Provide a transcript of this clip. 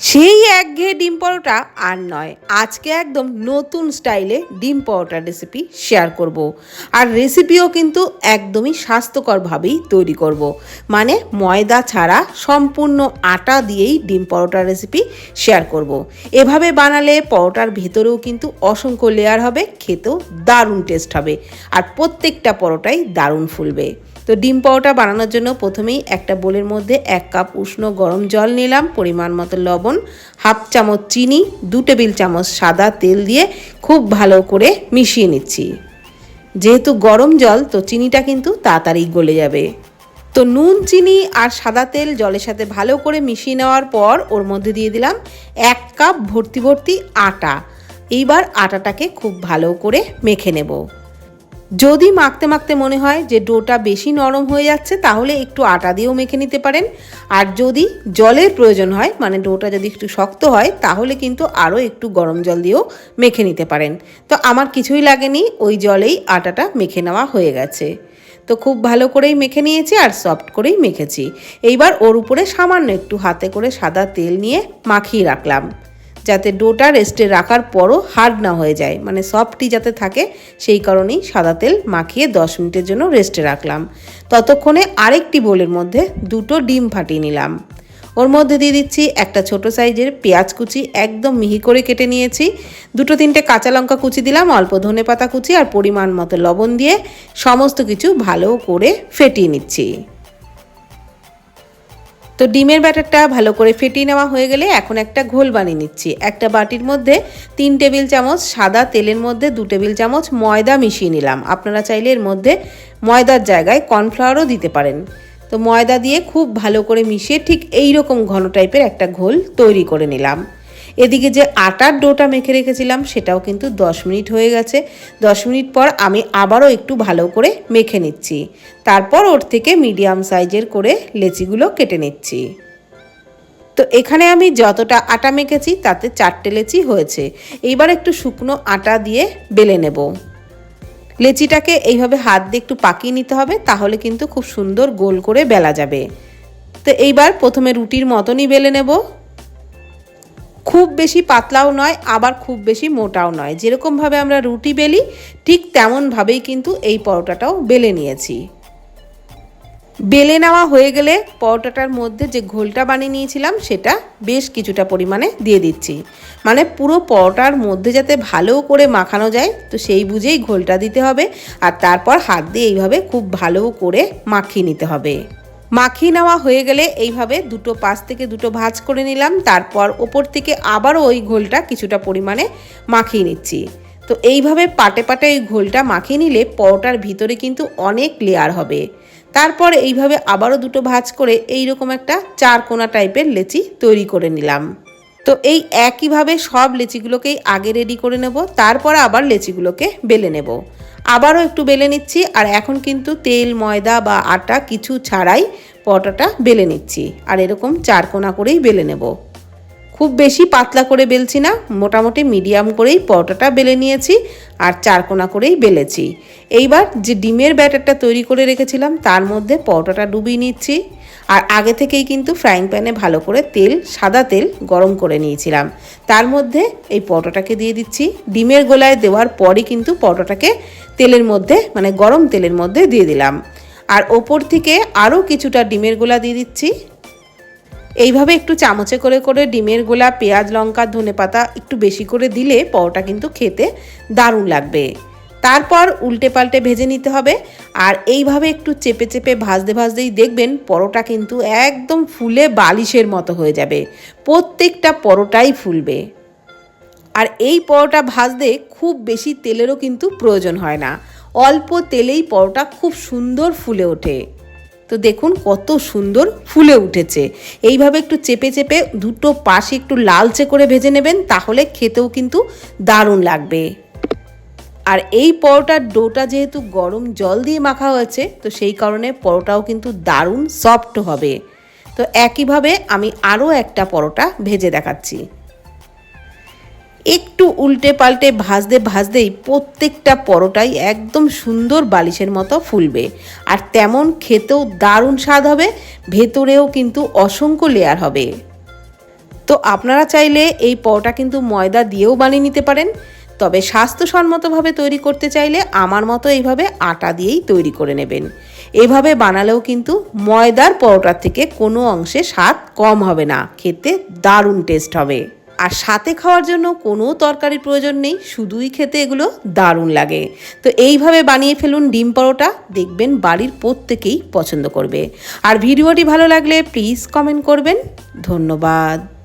সেই একঘেয়ে ডিম পরোটা আর নয় আজকে একদম নতুন স্টাইলে ডিম পরোটার রেসিপি শেয়ার করব। আর রেসিপিও কিন্তু একদমই স্বাস্থ্যকরভাবেই তৈরি করব। মানে ময়দা ছাড়া সম্পূর্ণ আটা দিয়েই ডিম পরোটার রেসিপি শেয়ার করব। এভাবে বানালে পরোটার ভেতরেও কিন্তু অসংখ্য লেয়ার হবে, খেতেও দারুণ টেস্ট হবে আর প্রত্যেকটা পরোটাই দারুণ ফুলবে তো ডিম পাউটা বানানোর জন্য প্রথমেই একটা বোলের মধ্যে এক কাপ উষ্ণ গরম জল নিলাম, পরিমাণ মতো লবণ হাফ চামচ চিনি, দু টেবিল চামচ সাদা তেল দিয়ে খুব ভালো করে মিশিয়ে নিচ্ছি। যেহেতু গরম জল, তো চিনিটা কিন্তু তাড়াতাড়ি গলে যাবে। তো নুন, চিনি আর সাদা তেল জলের সাথে ভালো করে মিশিয়ে নেওয়ার পর ওর মধ্যে দিয়ে দিলাম এক কাপ ভর্তি ভর্তি আটা। এইবার আটাটাকে খুব ভালো করে মেখে নেব। যদি মাখতে মাখতে মনে হয় যে ডোটা বেশি নরম হয়ে যাচ্ছে, তাহলে একটু আটা দিয়েও মেখে নিতে পারেন। আর যদি জলের প্রয়োজন হয় মানে ডোটা যদি একটু শক্ত হয়, তাহলে কিন্তু আরও একটু গরম জল দিয়েও মেখে নিতে পারেন। তো আমার কিছুই লাগেনি, ওই জলেই আটাটা মেখে নেওয়া হয়ে গেছে। তো খুব ভালো করেই মেখে নিয়েছি আর সফট করেই মেখেছি। এইবার ওর উপরে সামান্য একটু হাতে করে সাদা তেল নিয়ে মাখিয়ে রাখলাম। যাতে ডোটা রেস্টে রাখার পরও হার্ড না হয়ে যায়। মানে সফটই যাতে থাকে, সেই কারণেই সাদা তেল মাখিয়ে দশ মিনিটের জন্য রেস্টে রাখলাম। ততক্ষণে আরেকটি বোলের মধ্যে দুটো ডিম ফাটিয়ে নিলাম। ওর মধ্যে দিয়ে দিচ্ছি একটা ছোট সাইজের পেঁয়াজ কুচি, একদম মিহি করে কেটে নিয়েছি। দুটো তিনটে কাঁচা লঙ্কা কুচি দিলাম, অল্প ধনে পাতা কুচি আর পরিমাণ মতো লবণ দিয়ে সমস্ত কিছু ভালো করে ফেটিয়ে নিচ্ছি। তো ডিমের ব্যাটারটা ভালো করে ফেটিয়ে নেওয়া হয়ে গেলে এখন একটা ঘোল বানিয়ে নিচ্ছি। একটা বাটির মধ্যে তিন টেবিল চামচ সাদা তেলের মধ্যে দু টেবিল চামচ ময়দা মিশিয়ে নিলাম। আপনারা চাইলে এর মধ্যে ময়দার জায়গায় কর্নফ্লাওয়ারও দিতে পারেন। তো ময়দা দিয়ে খুব ভালো করে মিশিয়ে ঠিক এই রকম ঘন টাইপের একটা ঘোল তৈরি করে নিলাম। এদিকে যে আটার ডোটা মেখে রেখেছিলাম, সেটাও কিন্তু দশ মিনিট হয়ে গেছে। দশ মিনিট পর আমি আবারও একটু ভালো করে মেখে নিচ্ছি। তারপর ওর থেকে মিডিয়াম সাইজের করে লেচিগুলো কেটে নিচ্ছি। তো এখানে আমি যতটা আটা মেখেছি, তাতে চারটে লেচি হয়েছে। এইবার একটু শুকনো আটা দিয়ে বেলে নেব। লেচিটাকে এইভাবে হাত দিয়ে একটু পাকিয়ে নিতে হবে, তাহলে কিন্তু খুব সুন্দর গোল করে বেলা যাবে। তো এইবার প্রথমে রুটির মতনই বেলে নেব। খুব বেশি পাতলাও নয়, আবার খুব বেশি মোটাও নয়। যেরকমভাবে আমরা রুটি বেলি, ঠিক তেমনভাবেই কিন্তু এই পরোটাটাও বেলে নিয়েছি। বেলে নেওয়া হয়ে গেলে পরোটাটার মধ্যে যে ঘোলটা বানিয়ে নিয়েছিলাম, সেটা বেশ কিছুটা পরিমাণে দিয়ে দিচ্ছি। মানে পুরো পরোটার মধ্যে যাতে ভালো করে মাখানো যায়, তো সেই বুঝেই ঘোলটা দিতে হবে। আর তারপর হাত দিয়ে এইভাবে খুব ভালো করে মাখিয়ে নিতে হবে। মাখিয়ে নেওয়া হয়ে গেলে এইভাবে দুটো পাশ থেকে দুটো ভাজ করে নিলাম। তারপর ওপর থেকে আবারও ওই ঘোলটা কিছুটা পরিমাণে মাখিয়ে নিচ্ছি। তো এইভাবে পাটে পাটে ওই ঘোলটা মাখিয়ে নিলে পরোটার ভিতরে কিন্তু অনেক লেয়ার হবে। তারপর এইভাবে আবারও দুটো ভাজ করে এই রকম একটা চার কোনা টাইপের লেচি তৈরি করে নিলাম। তো এই একইভাবে সব লেচিগুলোকেই আগে রেডি করে নেব, তারপর আবার লেচিগুলোকে বেলে নেব। আবারও একটু বেলে নিচ্ছি, আর এখন কিন্তু তেল, ময়দা বা আটা কিছু ছাড়াই পরোটাটা বেলে নিচ্ছি, আর এরকম চার কোনা করেই বেলে নেব। খুব বেশি পাতলা করে বেলছি না, মোটামুটি মিডিয়াম করেই পরোটাটা বেলে নিয়েছি, আর চার কোনা করেই বেলেছি। এইবার যে ডিমের ব্যাটারটা তৈরি করে রেখেছিলাম, তার মধ্যে পরোটাটা ডুবিয়ে নিচ্ছি। আর আগে থেকেই কিন্তু ফ্রাইং প্যানে ভালো করে তেল, সাদা তেল গরম করে নিয়েছিলাম। তার মধ্যে এই পরোটাটাকে দিয়ে দিচ্ছি। ডিমের গোলায় দেওয়ার পরই কিন্তু পরোটাটাকে তেলের মধ্যে মানে গরম তেলের মধ্যে দিয়ে দিলাম। আর ওপর থেকে আরও কিছুটা ডিমের গোলা দিয়ে দিচ্ছি। এইভাবে একটু চামচে করে করে ডিমের গোলা, পেঁয়াজ, লঙ্কা ধনে পাতা একটু বেশি করে দিলে পরোটা কিন্তু খেতে দারুণ লাগবে। তারপর উল্টে পাল্টে ভেজে নিতে হবে। আর এইভাবে একটু চেপে চেপে ভাজতে ভাজতেই দেখবেন পরোটা কিন্তু একদম ফুলে বালিশের মতো হয়ে যাবে। প্রত্যেকটা পরোটাই ফুলবে। আর এই পরোটা ভাজতে খুব বেশি তেলেরও কিন্তু প্রয়োজন হয় না। অল্প তেলেই পরোটা খুব সুন্দর ফুলে ওঠে। তো দেখুন কত সুন্দর ফুলে উঠেছে। এইভাবে একটু চেপে চেপে দুটো পাশে একটু লালচে করে ভেজে নেবেন, তাহলে খেতেও কিন্তু দারুণ লাগবে। আর এই পরোটার ডোটা যেহেতু গরম জল দিয়ে মাখা হয়েছে, তো সেই কারণে পরোটাও কিন্তু দারুণ সফট হবে। তো একইভাবে আমি আরও একটা পরোটা ভেজে দেখাচ্ছি। একটু উল্টে পাল্টে ভাজতে ভাজতেই প্রত্যেকটা পরোটাই একদম সুন্দর বালিশের মতো ফুলবে। আর তেমন খেতেও দারুণ স্বাদ হবে, ভেতরেও কিন্তু অসংখ্য লেয়ার হবে। তো আপনারা চাইলে এই পরোটা কিন্তু ময়দা দিয়েও বানিয়ে নিতে পারেন। তবে স্বাস্থ্যসম্মতভাবে তৈরি করতে চাইলে আমার মতো এইভাবে আটা দিয়েই তৈরি করে নেবেন। এভাবে বানালেও কিন্তু ময়দার পরোটার থেকে কোনো অংশে স্বাদ কম হবে না। খেতে দারুণ টেস্ট হবে। আর সাথে খাওয়ার জন্য কোনো তরকারির প্রয়োজন নেই, শুধুই খেতে এগুলো দারুণ লাগে। তো এইভাবে বানিয়ে ফেলুন ডিম পরোটা, দেখবেন বাড়ির প্রত্যেকেই পছন্দ করবে। আর ভিডিওটি ভালো লাগলে প্লিজ কমেন্ট করবেন। ধন্যবাদ।